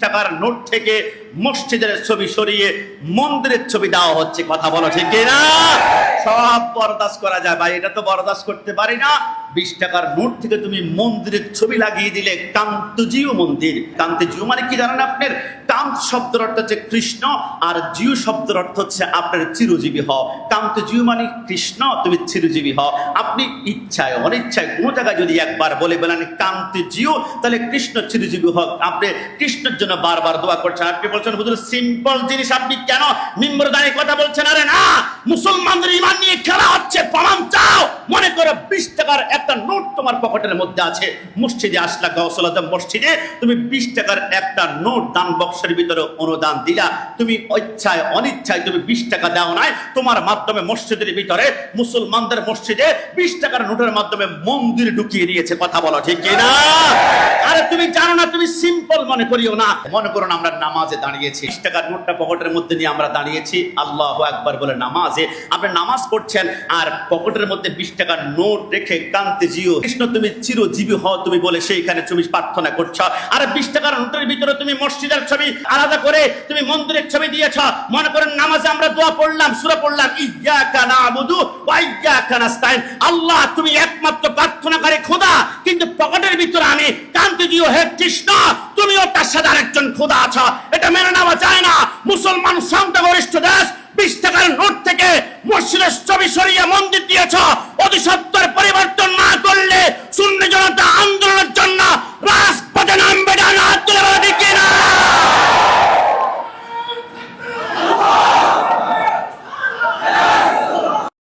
টাকার নোট থেকে মসজিদের ছবি সরিয়ে মন্দিরের ছবি দেওয়া হচ্ছে। কথা বলো ঠিক না সব বরদাস্ত করা যায়। ভাই, এটা তো বরদাস্ত করতে পারি না। বিশ টাকার নোট থেকে তুমি মন্দিরের ছবি লাগিয়ে দিলে কান্তজিও মন্দির। কান্তজিও মানে কি জানেন আপনার কান্ত শব্দের অর্থ হচ্ছে কৃষ্ণ, আর জিও শব্দের অর্থ হচ্ছে আপনার চিরজীবী হও কান্তজিও মানে কৃষ্ণ, তুমি চিরজীবী হও। আপনি ইচ্ছায়, অনিচ্ছায় কোনো জায়গায় যদি একবার বলে বলেন কান্তি জিও তাহলে কৃষ্ণ চিরজীবী হোক। আপনি কৃষ্ণের জন্য বারবার দোয়া করছেন। আপনি বলছেন, হুজুর সিম্পল জিনিস আপনি কেন? মিম্বর দাঁড়িয়ে কথা বলছেন, আরে বিশ একটা নোট তোমার পকেটের মধ্যে আছে। মসজিদে আসলা আজম মসজিদে তুমি বিশ টাকার একটা নোট দান বক্সের ভিতরে অনুদান দিলা। তুমি ইচ্ছায় অনিচ্ছায় তুমি বিশ টাকা দাও নাই। তোমার মাধ্যমে মসজিদের ভিতরে মুসলমানদের মসজিদে বিশ টাকার নোটের মাধ্যমে মন্দির ঢুকিয়ে দিয়েছে। কথা বলো ঠিক না আরে তুমি জানো না, তুমি সিম্পল মনে করিও না। মনে করো না আমরা নামাজে দাঁড়িয়েছি। বিশ টাকার নোটটা পকেটের মধ্যে নিয়ে আমরা দাঁড়িয়েছি। আল্লাহ একবার বলে নামাজে। আপনি নামাজ পড়ছেন আর পকেটের মধ্যে বিশ টাকার নোট রেখে কান্তে জিও। কৃষ্ণ, তুমি চিরজীবী হও, তুমি বলে সেইখানে তুমি প্রার্থনা করছ। আর বিশ টাকার নোটের ভিতরে তুমি মসজিদের ছবি আলাদা করে তুমি মন্দিরের ছবি দিয়েছ। মনে করেন নামাজে আমরা দোয়া পড়লাম, সুরা পড়লাম ইয়াকা নাবুদু ওয়া ইয়াকা নাস্তাইন আল্লাহ, তুমি একমাত্র প্রার্থনাকারী খোদা, কিন্তু পকেটের ভিতরে আমি কান্তি দিও, হে কৃষ্ণ, তুমিও তার সাথে আরেকজন খোদা আছো। এটা মেনে নেওয়া যায় না। মুসলমান সংখ্যাগরিষ্ঠ দেশ, বিশ টাকার নোট থেকে মসজিদের ছবি সরিয়ে মন্দির দিয়েছ।